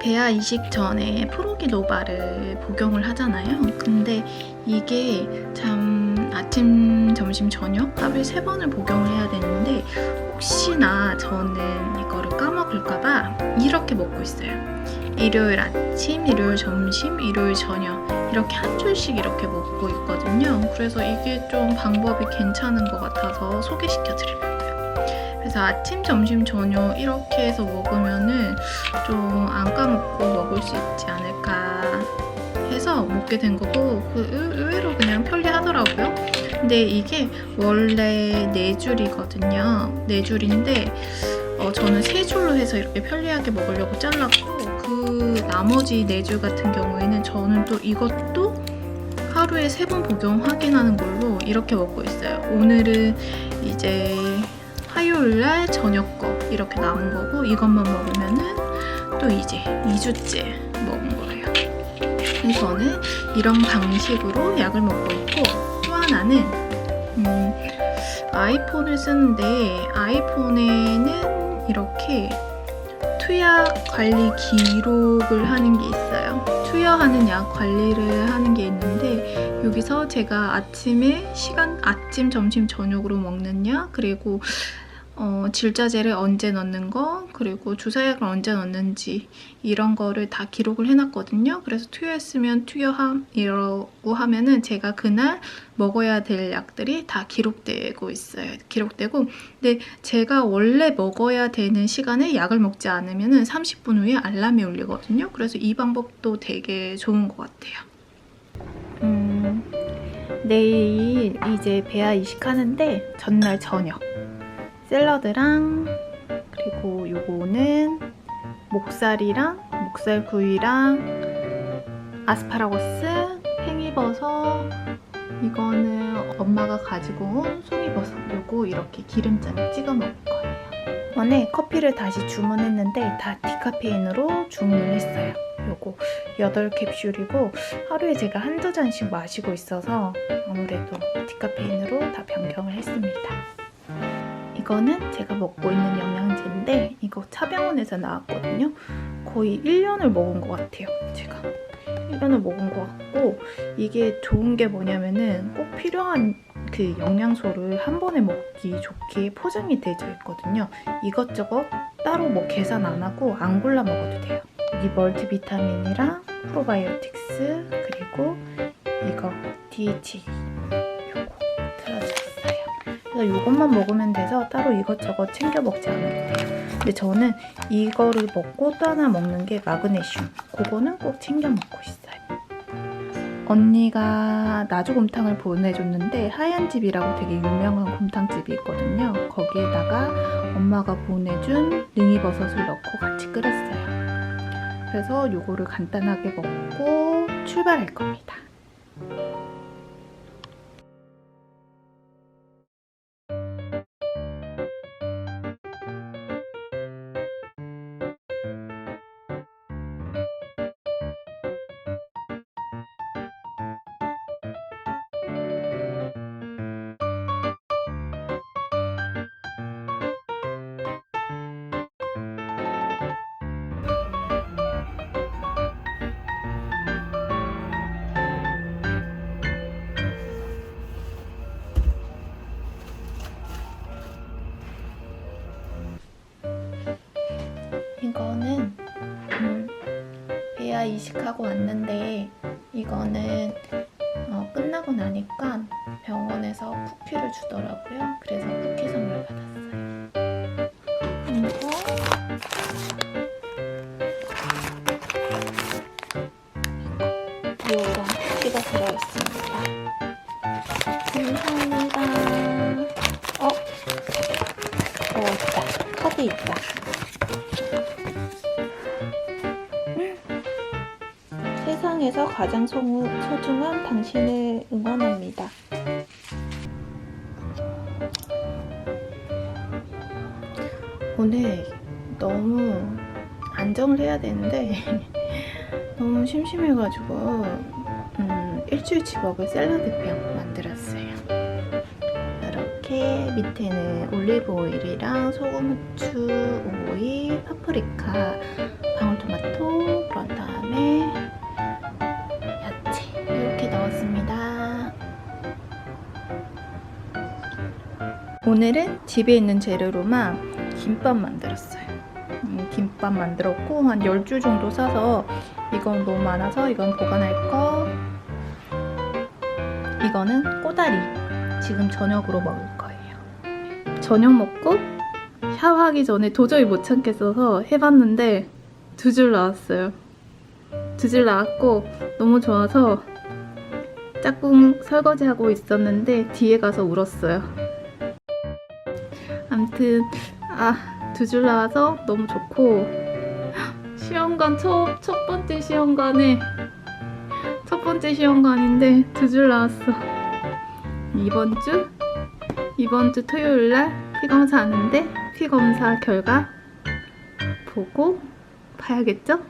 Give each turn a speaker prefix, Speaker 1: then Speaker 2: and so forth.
Speaker 1: 배아 이식 전에 프로기노바를 복용을 하잖아요. 근데 이게 참 아침, 점심, 저녁 하루에 세 번을 복용을 해야 되는데 혹시나 저는 이거를 까먹을까봐 이렇게 먹고 있어요. 일요일 아침, 일요일 점심, 일요일 저녁 이렇게 한 줄씩 이렇게 먹고 있거든요. 그래서 이게 좀 방법이 괜찮은 것 같아서 소개시켜 드리려고요. 그래서 아침, 점심, 저녁 이렇게 해서 먹으면은 좀 안 까먹고 먹을 수 있지 않을까 해서 먹게 된 거고 그 의- 의외로 그냥 편리하더라고요. 근데 이게 원래 네 줄이거든요. 네 줄인데 어, 저는 세 줄로 해서 이렇게 편리하게 먹으려고 잘랐고 그 나머지 네 줄 같은 경우에는 저는 또 이것도 하루에 세 번 복용 확인하는 걸로 이렇게 먹고 있어요. 오늘은 이제 화요일 날 저녁 거 이렇게 남은 거고 이것만 먹으면은 또 이제 2주째 먹은 거예요. 그래서 저는 이런 방식으로 약을 먹고 있고 또 하나는 음, 아이폰을 쓰는데 아이폰에는 이렇게 투약 관리 기록을 하는 게 있어요. 투여하는 약 관리를 하는 게 있는데 여기서 제가 아침에 시간 아침, 점심, 저녁으로 먹는 약 그리고 어, 질자제를 언제 넣는 거 그리고 주사약을 언제 넣는지 이런 거를 다 기록을 해놨거든요. 그래서 투여했으면 투여함이라고 하면은 제가 그날 먹어야 될 약들이 다 기록되고 있어요. 기록되고 근데 제가 원래 먹어야 되는 시간에 약을 먹지 않으면은 30분 후에 알람이 울리거든요. 그래서 이 방법도 되게 좋은 것 같아요. 음, 내일 이제 배아 이식하는데 전날 저녁 샐러드랑 그리고 요거는 목살이랑 목살구이랑 아스파라거스, 팽이버섯 이거는 엄마가 가지고 온 송이버섯 요거 이렇게 기름장에 찍어 먹을 거예요. 이번에 커피를 다시 주문했는데 다 디카페인으로 주문을 했어요. 요거 8캡슐이고 하루에 제가 한두 잔씩 마시고 있어서 아무래도 디카페인으로 다 변경을 했습니다. 이거는 제가 먹고 있는 영양제인데 이거 차병원에서 나왔거든요. 거의 1년을 먹은 것 같아요. 제가 1년을 먹은 것 같고 이게 좋은 게 뭐냐면은 꼭 필요한 그 영양소를 한 번에 먹기 좋게 포장이 되어 있거든요. 이것저것 따로 뭐 계산 안 하고 안 골라 먹어도 돼요. 이 멀티비타민이랑 프로바이오틱스 그리고 이거 DHA 들어있어요. 그래서 이것만 먹으면 돼서 따로 이것저것 챙겨 먹지 않아도 돼요. 근데 저는 이거를 먹고 또 하나 먹는 게 마그네슘. 그거는 꼭 챙겨 먹고 있어요. 언니가 나주곰탕을 보내줬는데 하얀 집이라고 되게 유명한 곰탕집이 있거든요. 거기에다가 엄마가 보내준 능이버섯을 넣고 같이 끓였어요. 그래서 요거를 간단하게 먹고 출발할 겁니다. 이거는 음, 배아 이식하고 왔는데 이거는 어, 끝나고 나니까 병원에서 쿠키를 주더라고요. 그래서 쿠키 선물 받았어요. 세상에서 가장 소, 소중한 당신을 응원합니다. 오늘 너무 안정을 해야 되는데 너무 심심해가지고 음, 일주일치 먹을 샐러드병 만들었어요. 이렇게 밑에는 올리브 오일이랑 소금, 후추, 오일, 파프리카, 방울토마토, 그런 다음에 오늘은 집에 있는 재료로만 김밥 만들었어요. 음, 김밥 만들었고 한 10줄 정도 사서 이건 너무 많아서 이건 보관할 거 이거는 꼬다리 지금 저녁으로 먹을 거예요. 저녁 먹고 샤워하기 전에 도저히 못 참겠어서 해봤는데 두 줄 나왔어요. 두 줄 나왔고 너무 좋아서 짝꿍 설거지하고 있었는데 뒤에 가서 울었어요. 암튼 아 두 줄 나와서 너무 좋고 시험관 첫, 첫 번째 시험관에 첫 번째 시험관인데 두 줄 나왔어. 이번 주 이번 주 토요일 날 피검사 하는데 피검사 결과 보고 봐야겠죠?